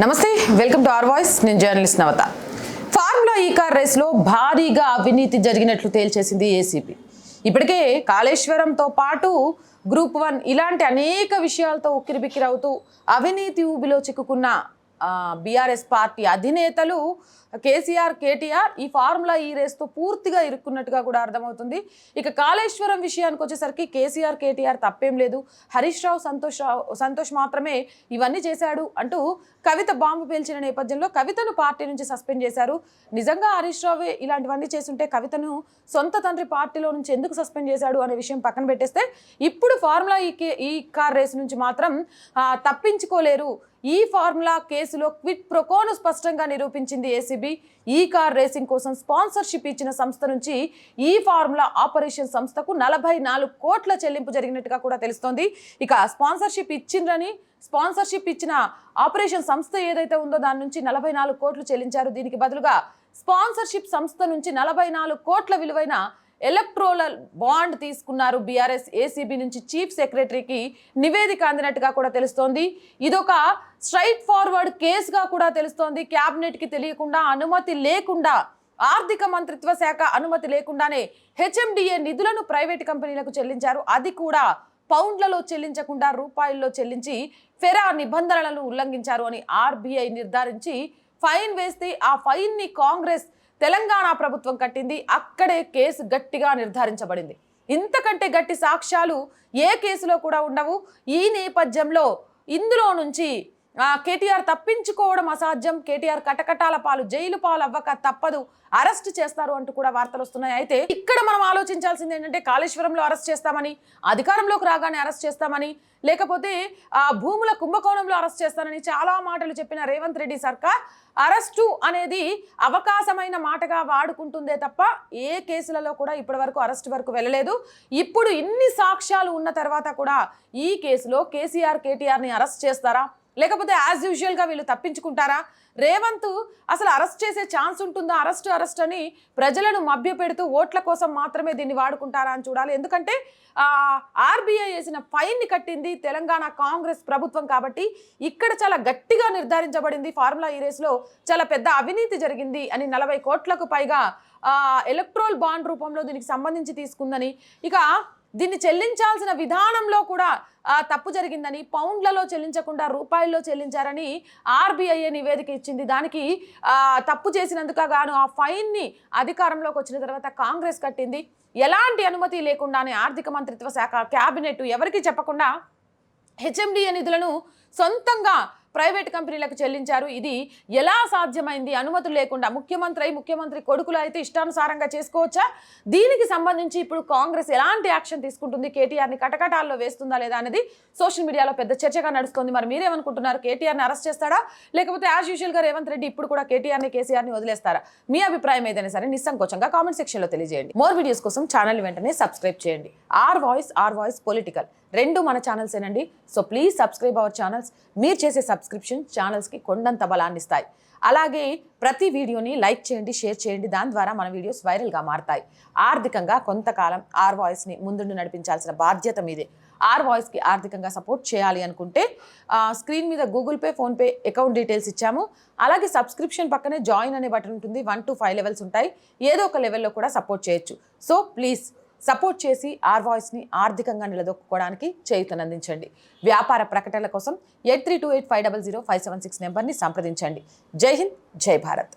నమస్తే welcome to R voice. నేను journalist Navata. Formula E car రేస్లో భారీగా అవినీతి జరిగినట్లు తేల్చేసింది ఏసీపీ ఇప్పటికే కాళేశ్వరంతో పాటు గ్రూప్ వన్ ఇలాంటి అనేక విషయాలతో ఉక్కిరిబిక్కిరవుతూ అవినీతి ఊబిలో చిక్కుకున్న బీఆర్ఎస్ పార్టీ అధినేతలు కేసీఆర్ కేటీఆర్ ఈ ఫార్ములా ఈ రేస్తో పూర్తిగా ఇరుక్కున్నట్టుగా కూడా అర్థమవుతుంది. ఇక కాళేశ్వరం విషయానికి వచ్చేసరికి కేసీఆర్ కేటీఆర్ తప్పేం లేదు. హరీష్ రావు సంతోష్ రావు సంతోష్ మాత్రమే ఇవన్నీ చేశాడు అంటూ కవిత బాంబు పేల్చిన నేపథ్యంలో కవితను పార్టీ నుంచి సస్పెండ్ చేశారు. నిజంగా హరీష్ రావే ఇలాంటివన్నీ చేస్తుంటే కవితను సొంత తండ్రి పార్టీలో నుంచి ఎందుకు సస్పెండ్ చేశాడు అనే విషయం పక్కన పెట్టేస్తే ఇప్పుడు ఫార్ములా ఈ కే ఈ కార్ రేస్ నుంచి మాత్రం తప్పించుకోలేరు. ఈ ఫార్ములా కేసులో క్విట్ ప్రొకోను స్పష్టంగా నిరూపించింది ఏసీబీ. ఈ కార్ రేసింగ్ కోసం స్పాన్సర్షిప్ ఇచ్చిన సంస్థ నుంచి ఈ ఫార్ములా ఆపరేషన్ సంస్థకు నలభై నాలుగు కోట్ల చెల్లింపు జరిగినట్టుగా కూడా తెలుస్తోంది. ఇక స్పాన్సర్షిప్ ఇచ్చిండ్రని స్పాన్సర్షిప్ ఇచ్చిన ఆపరేషన్ సంస్థ ఏదైతే ఉందో దాని నుంచి నలభై నాలుగు కోట్లు చెల్లించారు. దీనికి బదులుగా స్పాన్సర్షిప్ సంస్థ నుంచి నలభై నాలుగు కోట్ల విలువైన ఎలక్ట్రోలల్ బాండ్ తీసుకున్నారు బీఆర్ఎస్ ఏసీబీ నుంచి చీఫ్ సెక్రటరీకి నివేదిక అందినట్టుగా కూడా తెలుస్తోంది. ఇదొక స్ట్రైట్ ఫార్వర్డ్ కేసుగా కూడా తెలుస్తోంది. క్యాబినెట్కి తెలియకుండా అనుమతి లేకుండా ఆర్థిక మంత్రిత్వ శాఖ అనుమతి లేకుండానే హెచ్ఎండిఏ నిధులను ప్రైవేట్ కంపెనీలకు చెల్లించారు. అది కూడా పౌండ్లలో చెల్లించకుండా రూపాయల్లో చెల్లించి ఫెరా నిబంధనలను ఉల్లంఘించారు అని ఆర్బీఐ నిర్ధారించి ఫైన్ వేస్తే ఆ ఫైన్ని కాంగ్రెస్ తెలంగాణ ప్రభుత్వం కట్టింది అక్కడే కేసు గట్టిగా నిర్ధారించబడింది. ఇంతకంటే గట్టి సాక్ష్యాలు ఏ కేసులో కూడా ఉండవు. ఈ నేపథ్యంలో ఇందులో నుంచి కేటీఆర్ తప్పించుకోవడం అసాధ్యం. కేటీఆర్ కటకటాల పాలు జైలు పాలు అవ్వక తప్పదు. అరెస్ట్ చేస్తారు అంటూ కూడా వార్తలు వస్తున్నాయి. అయితే ఇక్కడ మనం ఆలోచించాల్సింది ఏంటంటే కాళేశ్వరంలో అరెస్ట్ చేస్తామని అధికారంలోకి రాగానే అరెస్ట్ చేస్తామని లేకపోతే ఆ భూముల కుంభకోణంలో అరెస్ట్ చేస్తానని చాలా మాటలు చెప్పిన రేవంత్ రెడ్డి సర్కార్ అరెస్టు అనేది అవకాశమైన మాటగా వాడుకుంటుందే తప్ప ఏ కేసులలో కూడా ఇప్పటివరకు అరెస్ట్ వరకు వెళ్ళలేదు. ఇప్పుడు ఇన్ని సాక్ష్యాలు ఉన్న తర్వాత కూడా ఈ కేసులో కేసీఆర్ కేటీఆర్ని అరెస్ట్ చేస్తారా? లేకపోతే యాజ్ యూజువల్గా వీళ్ళు తప్పించుకుంటారా? రేవంత్ అసలు అరెస్ట్ చేసే ఛాన్స్ ఉంటుందా? అరెస్ట్ అరెస్ట్ అని ప్రజలను మభ్యపెడుతూ ఓట్ల కోసం మాత్రమే దీన్ని వాడుకుంటారా అని చూడాలి. ఎందుకంటే ఆర్బీఐ వేసిన ఫైన్ని కట్టింది తెలంగాణ కాంగ్రెస్ ప్రభుత్వం కాబట్టి ఇక్కడ చాలా గట్టిగా నిర్ధారించబడింది. ఫార్ములా ఈ రేస్లో చాలా పెద్ద అవినీతి జరిగింది అని నలభై కోట్లకు పైగా ఎలక్ట్రోల్ బాండ్ రూపంలో దీనికి సంబంధించి తీసుకుందని. ఇక దీన్ని చెల్లించాల్సిన విధానంలో కూడా తప్పు జరిగిందని పౌండ్లలో చెల్లించకుండా రూపాయల్లో చెల్లించారని ఆర్బీఐ నివేదిక ఇచ్చింది. దానికి తప్పు చేసినందుకు గాను ఆ ఫైన్ని అధికారంలోకి వచ్చిన తర్వాత కాంగ్రెస్ కట్టింది. ఎలాంటి అనుమతి లేకుండానే ఆర్థిక మంత్రిత్వ శాఖ క్యాబినెట్ ఎవరికి చెప్పకుండా హెచ్ఎండిఏ నిధులను సొంతంగా ప్రైవేట్ కంపెనీలకు చెల్లించారు. ఇది ఎలా సాధ్యమైంది? అనుమతులు లేకుండా ముఖ్యమంత్రి అయి ముఖ్యమంత్రి కొడుకులు అయితే ఇష్టానుసారంగా చేసుకోవచ్చా? దీనికి సంబంధించి ఇప్పుడు కాంగ్రెస్ ఎలాంటి యాక్షన్ తీసుకుంటుంది? కేటీఆర్ని కటకటాల్లో వేస్తుందా లేదా అనేది సోషల్ మీడియాలో పెద్ద చర్చగా నడుస్తుంది. మరి మీరేమనుకుంటున్నారు? కేటీఆర్ని అరెస్ట్ చేస్తాడా? లేకపోతే యాజ్ యూజువల్గా రేవంత్ రెడ్డి ఇప్పుడు కూడా కేటీఆర్ని కేసీఆర్ని వదిలేస్తారా? మీ అభిప్రాయం ఏదైనా సరే నిస్సంకోచంగా కామెంట్ సెక్షన్లో తెలియజేయండి. మోర్ వీడియోస్ కోసం ఛానల్ వెంటనే సబ్స్క్రైబ్ చేయండి. R voice R voice political. రెండు మన ఛానల్స్ ఏనండి so please subscribe our channels. మీరు చేసే సబ్స్క్రిప్షన్ ఛానల్స్కి కొండంత బలాన్ని ఇస్తాయి అలాగే ప్రతి వీడియోని లైక్ చేయండి షేర్ చేయండి. దాని ద్వారా మన వీడియోస్ వైరల్గా మారతాయి. ఆర్థికంగా కొంతకాలం ఆర్ వాయిస్ని ముందుండి నడిపించాల్సిన బాధ్యత మీదే. ఆర్ వాయిస్కి ఆర్థికంగా సపోర్ట్ చేయాలి అనుకుంటే స్క్రీన్ మీద Google Pay PhonePe account details ఇచ్చాము. అలాగే సబ్స్క్రిప్షన్ పక్కనే జాయిన్ అనే బటన్ ఉంటుంది. వన్ టు ఫైవ్ లెవెల్స్ ఉంటాయి. ఏదో ఒక లెవెల్లో కూడా సపోర్ట్ చేయొచ్చు. సో ప్లీజ్ సపోర్ట్ చేసి ఆర్ వాయిస్ని ఆర్థికంగా నిలదొక్కుకోవడానికి చేయుతనందించండి వ్యాపార ప్రకటనల కోసం eight three two eight five double zero five seven six నెంబర్ని సంప్రదించండి. జై హింద్ జై భారత్.